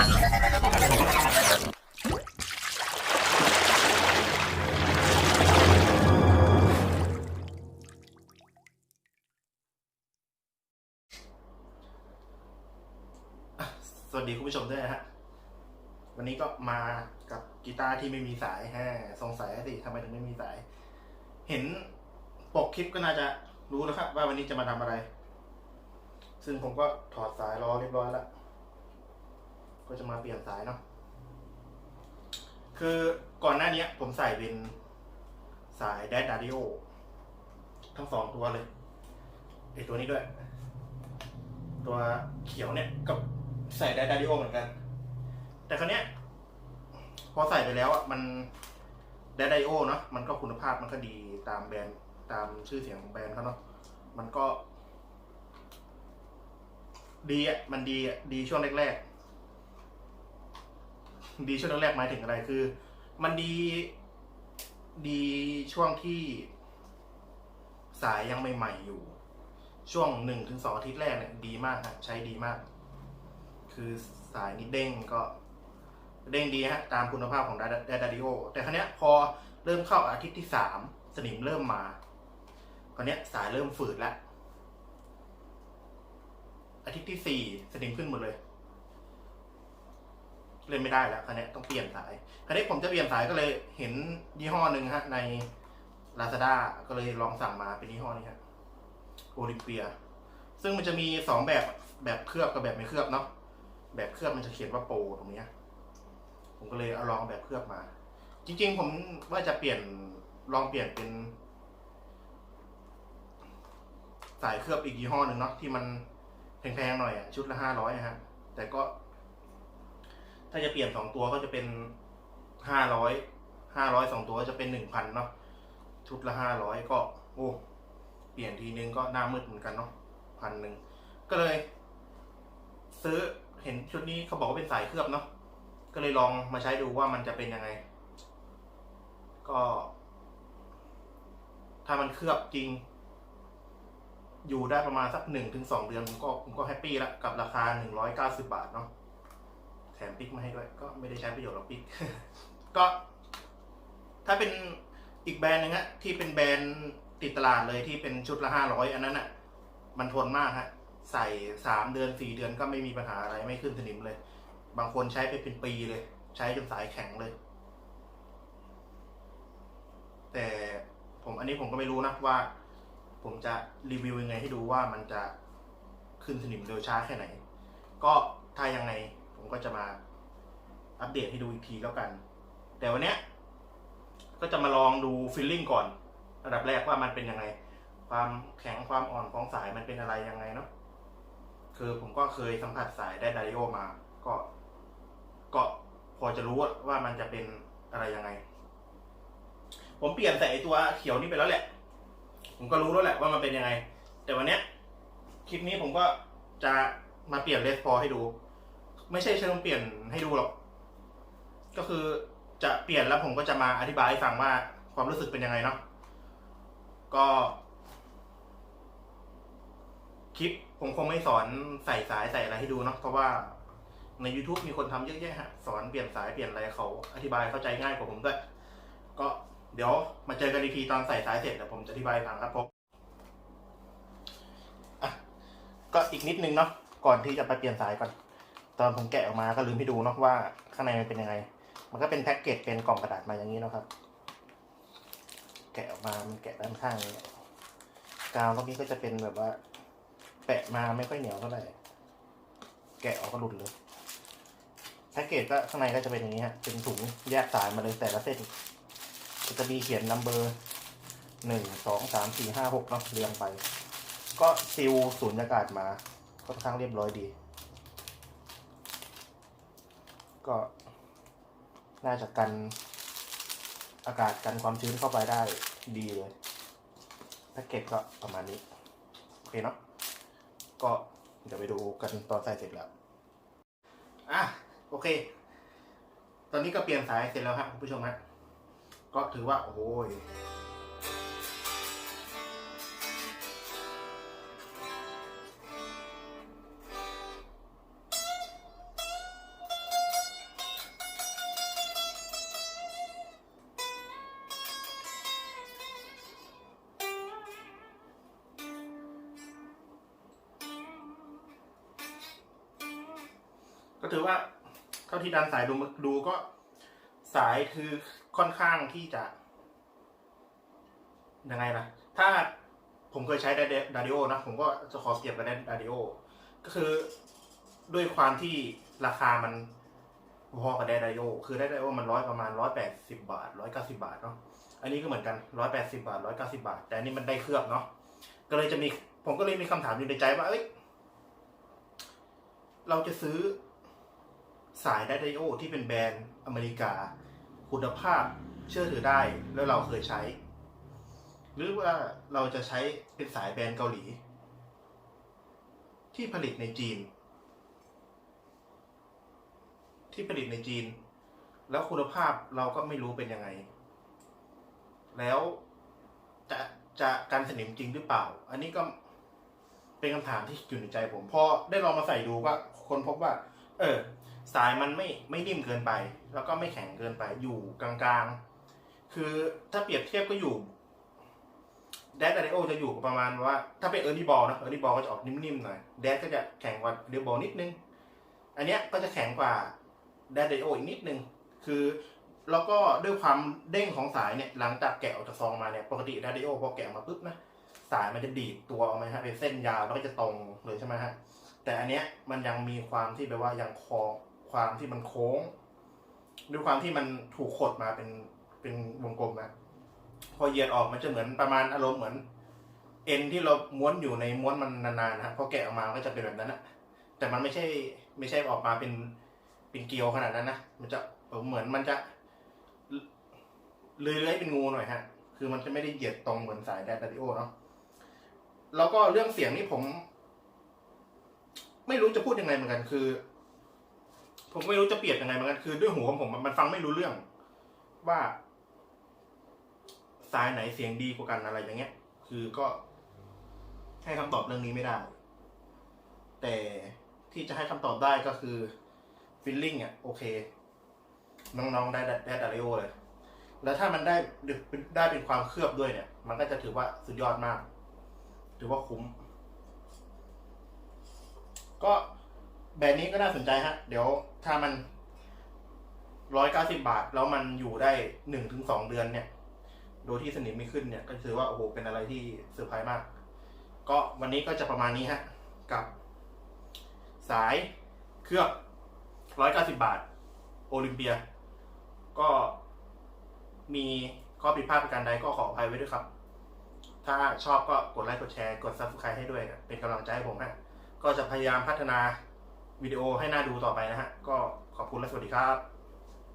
สวัสดีคุณผู้ชมด้วยนะฮะ วันนี้ก็มากับกีตาร์ที่ไม่มีสายแฮสงสัยสิทำไมถึงไม่มีสาย เห็นปกคลิปก็น่าจะรู้แล้วครับ ว่าวันนี้จะมาทำอะไร ซึ่งผมก็ถอดสายรอเรียบร้อยแล้ว ก็จะมาเปลี่ยนสายเนาะคือก่อนหน้านี้ผมใส่เป็นสายแดดดาริโอทั้งสองตัวเลยไอตัวนี้ด้วย ตัวเขียวเนี่ยกับใส่ไดดดาริโอเหมือนกัน แต่ครั้งนี้ยพอใส่ไปแล้วอะมันไดดาริโอเนาะมันก็คุณภาพมันก็ดีตามแบรนด์ตามชื่อเสียงของแบรนด์เขาเนาะมันก็ ดีอะมันดีอะดีช่วงแรกๆ ดีช่วงแรกๆหมายถึงอะไรคือ มันดีดีช่วงที่สายยังใหม่ๆอยู่ ช่วงหนึ่งถึงสองอาทิตย์แรกเนี่ยดีมากฮะใช้ดีมาก คือสายนี้เด้งก็เด้งดีฮะตามคุณภาพของดาดาดิโอแต่ครั้นี้ยพอเริ่มเข้าอาทิตย์ที่สามสนิมเริ่มมาคราวเนี้ยสายเริ่มฝืดแล้วอาทิตย์ที่สี่สนิมขึ้นหมดเลย เล่นไม่ได้แล้วคราวเนี้ต้องเปลี่ยนสายคราวนี้ผมจะเปลี่ยนสายก็เลยเห็นยี่ห้อหนึ่งฮะใน Lazada ก็เลยลองสั่งมาเป็นยี่ห้อนี้ฮะโอลิมเปีย ซึ่งมันจะมีสองแบบแบบเคลือบกับแบบไม่เคลือบเนาะแบบเคลือบมันจะเขียนว่าโปรตรงเนี้ยผมก็เลยเอาลองแบบเคลือบมา จริง ๆ ผมว่าจะเปลี่ยนลองเปลี่ยนเป็น สายเคลือบอีกยี่ห้อหนึ่งเนาะที่มันแพงๆหน่อยอะชุดละห้าร้อยฮะ แต่ก็ ถ้าจะเปลี่ยนสองตัวก็จะเป็นห้าร้อยห้าร้อยสองตัวก็จะเป็นหนึ่งพันเนาะชุดละห้าร้อยก็ โอ้ เปลี่ยนทีนึงก็หน้ามืดเหมือนกันเนาะพันหนึ่งก็เลย ซื้อเห็นชุดนี้เขาบอกว่าเป็นสายเคลือบเนาะก็เลยลองมาใช้ดูว่ามันจะเป็นยังไง ก็ ถ้ามันเคลือบจริง อยู่ได้ประมาณสักหนึ่งถึงสองเดือนผมก็ผมก็แฮปปี้ละกับราคาหนึ่งร้อยเก้าสิบาทเนาะ ถมปิ๊กมาให้ด้วย ก็ไม่ได้ใช้ประโยชน์หรอกปิ๊กก็ถ้าเป็นอีกแบรนด์หนึงฮะที่เป็นแบรนด์ติดตลาดเลยที่เป็นชุดละห้าร้อยอันนั้นอะ มันทนมากฮะใส่สามเดือนสี่เดือนก็ไม่มีปัญหาอะไรไม่ขึ้นสนิมเลย บางคนใช้ไปเป็นปีเลย ใช้จนสายแข็งเลย แต่ผมอันนี้ผมก็ไม่รู้นะว่า ผมจะรีวิวยังไงให้ดูว่ามันจะขึ้นสนิมเร็วช้าแค่ไหน ก็ถ้ายังไง ผมก็จะมาอัปเดตให้ดูอีกทีแล้วกัน แต่วันนี้ก็จะมาลองดูฟิลลิ่งก่อนระดับแรกว่ามันเป็นยังไง ความแข็งความอ่อนของสายมันเป็นอะไรยังไงเนาะคือผมก็เคยสัมผัสสายได้ไดโอมา ก็ก็พอจะรู้ว่ามันจะเป็นอะไรยังไง ผมเปลี่ยนแต่ตัวเขียวนี่ไปแล้วแหละ ผมก็รู้แล้วแหละว่ามันเป็นยังไง แต่วันเนี้ยคลิปนี้ผมก็จะมาเปลี่ยนเลสพอให้ดู ไม่ใช่เชิงเปลี่ยนให้ดูหรอก ก็คือจะเปลี่ยนแล้วผมก็จะมาอธิบายให้ฟังว่าความรู้สึกเป็นยังไงเนาะก็คลิปผมคงไม่สอนใส่สายใส่อะไรให้ดูเนาะเพราะว่าใน YouTube มีคนทำเยอะแยะฮะสอนเปลี่ยนสายเปลี่ยนอะไรเขาอธิบายเข้าใจง่ายกว่าผมด้วย ก็เดี๋ยวมาเจอกันอีกทีตอนใส่สายเสร็จเดี๋ยวผมจะอธิบายฟังครับผมอะก็อีกนิดนึงเนาะก่อนที่จะไปเปลี่ยนสายก่อน ตอนผมแกะออกมาก็ลืมให้ดูเนาะว่าข้างในมันเป็นยังไง มันก็เป็นแพ็กเกจเป็นกล่องกระดาษมาอย่างนี้เนาะครับ แกะออกมา มันแกะด้านข้างนี้กาวตรงนี้ก็จะเป็นแบบว่า แปะมาไม่ค่อยเหนียวเท่าไหร่ แกะออกก็หลุดเลย แพ็กเกจก็ข้างในก็จะเป็นอย่างนี้ฮะ เป็นถุงแยกสายมาเลยแต่ละเส้นจะมีเขียนนัมเบอร์หนึ่งสองสามสี่ห้าหกเนาะเรียงไป ก็ซิลสูญญากาศมาค่อนข้างเรียบร้อยดี ก็น่าจะกันอากาศกันความชื้นเข้าไปได้ดีเลยแพ็กเกจก็ประมาณนี้ โอเคเนาะก็เดี๋ยวไปดูกันตอนใส่เสร็จแล้ว อะ โอเค ตอนนี้ก็เปลี่ยนสายเสร็จแล้วครับคุณผู้ชมฮะก็ถือว่า โอ้ย ถือว่าเท่าที่ดันสายดูดูก็สายคือค่อนข้างที่จะยังไงนะถ้าผมเคยใช้ดาดิโอนะ ผมก็จะขอเก็บกับดาดิโอก็คือด้วยความที่ราคามันพอกับดาดิโอคือไดาดิโอมันร้อยประมาณร้อยแปดสิบาทร้อยเก้าสิบาทเนาะอันนี้ก็เหมือนกันร้อยแปดสิบาทร้อยเก้าสิบาท แต่อันนี้มันได้เคลือบเนาะก็เลยจะมีผมก็เลยมีคำถามอยู่ในใจว่าเอ้ยเราจะซื้อ สายไดโอที่เป็นแบรนด์อเมริกา คุณภาพเชื่อถือได้แล้วเราเคยใช้ หรือว่าเราจะใช้เป็นสายแบรนด์เกาหลี ที่ผลิตในจีน ที่ผลิตในจีน แล้วคุณภาพเราก็ไม่รู้เป็นยังไง แล้วจะจะการสนิมจริงหรือเปล่า อันนี้ก็เป็นคำถามที่อยู่ในใจผมพอได้ลองมาใส่ดูก็คนพบว่า เออ สายมันไม่ไม่นิ่มเกินไป แล้วก็ไม่แข็งเกินไปอยู่กลางๆ คือถ้าเปรียบเทียบก็อยู่แดดดาริโอจะอยู่ประมาณว่า ถ้าเป็นเออร์ลี่บอลนะเออร์ลี่บอลก็จะออกนิ่มๆหน่อยแดดก็จะแข็งกว่าเดบอลนิดนึง อันเนี้ยก็จะแข็งกว่าแดดดาริโออีกนิดนึง คือแล้วก็ด้วยความเด้งของสายเนี่ยหลังจากแกะออกจากซองมาเนี่ยปกติแดาริโอพอแกะมาปุ๊บนะสายมันจะดีดตัวออกมาฮะเป็นเส้นยาวแล้วก็จะตรงเลยใช่ไหมฮะแต่อันเนี้ยมันยังมีความที่แบบว่ายังคอ ความที่มันโค้ง ด้วยความที่มันถูกขดมาเป็นเป็นวงกลมนะพอเหยียดออกมันจะเหมือนประมาณอารมณ์เหมือน เอ็นที่เราม้วนอยู่ในม้วนมันนานๆนะพอแกะออกมาก็จะเป็นแบบนั้นนะแต่มันไม่ใช่ไม่ใช่ออกมาเป็นเป็นเกลียวขนาดนั้นนะมันจะเหมือนมันจะเลื้อยๆเป็นงูหน่อยฮะ คือมันจะไม่ได้เหยียดตรงเหมือนสายแดดดิโอเนาะแล้วก็เรื่องเสียงนี่ผม ไม่รู้จะพูดยังไงเหมือนกัน คือ ผมไม่รู้จะเปรียบยังไงเหมือนกันคือด้วยหูของผมมันฟังไม่รู้เรื่อง ว่าสายไหนเสียงดีกว่ากันอะไรอย่างเงี้ย คือก็ให้คำตอบเรื่องนี้ไม่ได้ แต่ที่จะให้คำตอบได้ก็คือฟิลลิ่งอะโอเค น้องๆได้ได้ดาริโอเลย แล้วถ้ามันได้ได้เป็นความเคลือบด้วยเนี่ย มันก็จะถือว่าสุดยอดมาก ถือว่าคุ้ม ก็ แบรนด์นี้ก็น่าสนใจฮะ เดี๋ยวถ้ามันร้อยเก้าสิบาท แล้วมันอยู่ได้หนึ่งถึงสองเดือนเนี่ย โดยที่สนิมไม่ขึ้นเนี่ย ก็ถือว่าโอ้โหเป็นอะไรที่เซอร์ไพรส์มาก ก็วันนี้ก็จะประมาณนี้ฮะ กับ สายเคลือบร้อยเก้าสิบาท โอลิมเปีย ก็มีข้อผิดพลาดประการใดก็ขออภัยไว้ด้วยครับ ถ้าชอบก็กดไลค์กดแชร์ กด subscribe ให้ด้วย เป็นกำลังใจให้ผมฮะ ก็จะพยายามพัฒนา วิดีโอให้น่าดูต่อไปนะฮะ ก็ขอบคุณและสวัสดีครับ